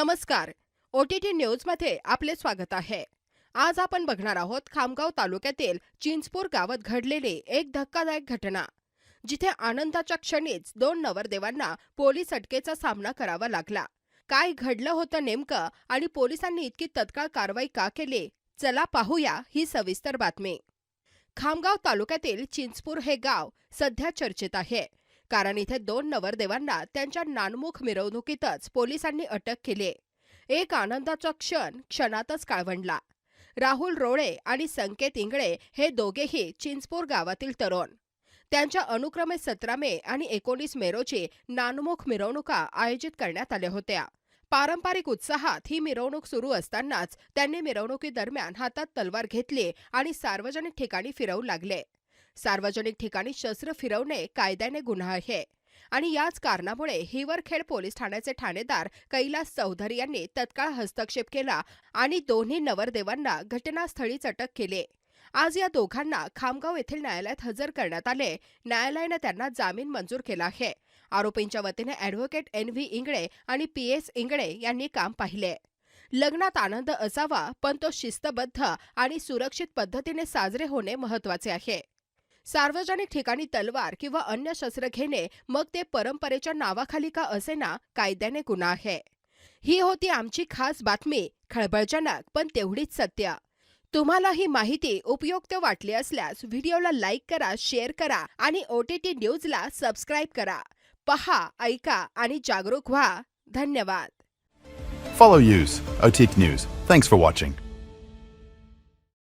नमस्कार. ओ T T न्यूजमध्ये आपले स्वागत आहे. आज आपण बघणार आहोत खामगाव तालुक्यातील चिंचपूर गावात घडलेली एक धक्कादायक घटना. जिथे आनंदाच्या क्षणीच दोन नवरदेवांना पोलीस अटकेचा सामना करावा लागला. काय घडलं होतं नेमकं आणि पोलिसांनी इतकी तत्काळ कारवाई का केली? चला पाहूया ही सविस्तर बातमी. खामगाव तालुक्यातील चिंचपूर हे गाव सध्या चर्चेत आहे. कारण इथे दोन नवरदेवांना त्यांच्या नानमुख मिरवणुकीतच पोलिसांनी अटक केली एक आनंदाचा क्षण क्षणातच काळवंडला. राहुल रोळे आणि संकेत इंगळे हे दोघेही चिंचपूर गावातील तरुण. त्यांच्या अनुक्रमे सतरा मे आणि एकोणीस मे रोजी नानमुख मिरवणुका आयोजित करण्यात आल्या होत्या. पारंपरिक उत्साहात ही मिरवणूक सुरू असतानाच त्यांनी मिरवणुकीदरम्यान हातात तलवार घेतली आणि सार्वजनिक ठिकाणी फिरवू लागले. सार्वजनिक ठिकाणी शस्त्र फिरवणे कायद्याने गुन्हा आहे. आणि याच कारणामुळे हिवरखेड पोलीस ठाण्याचे ठाणेदार कैलास चौधरी यांनी तत्काळ हस्तक्षेप केला आणि दोन्ही नवरदेवांना घटनास्थळीच अटक केली. आज या दोघांना खामगाव येथील न्यायालयात हजर करण्यात आले. न्यायालयानं त्यांना जामीन मंजूर केला आहे. आरोपींच्या वतीने अॅडव्होकेट एन व्ही इंगळे आणि पी एस इंगळे यांनी काम पाहिले. लग्नात आनंद असावा पण तो शिस्तबद्ध आणि सुरक्षित पद्धतीने साजरे होणे महत्त्वाचे आहे. सार्वजनिक ठिकाणी तलवार किंवा अन्य शस्त्र घेणे मग ते परंपरेच्या नावाखाली का असेना कायद्याने गुन्हा आहे. ही होती आमची खास बातमी खळबळजनक पण तेवढीच सत्य. तुम्हाला ही माहिती उपयुक्त वाटली असल्यास व्हिडिओला लाईक करा शेअर करा आणि ओ टी टी न्यूजला सबस्क्राईब करा. पहा ऐका आणि जागरूक व्हा. धन्यवाद. Follow Use, OTIC News. Thanks for watching.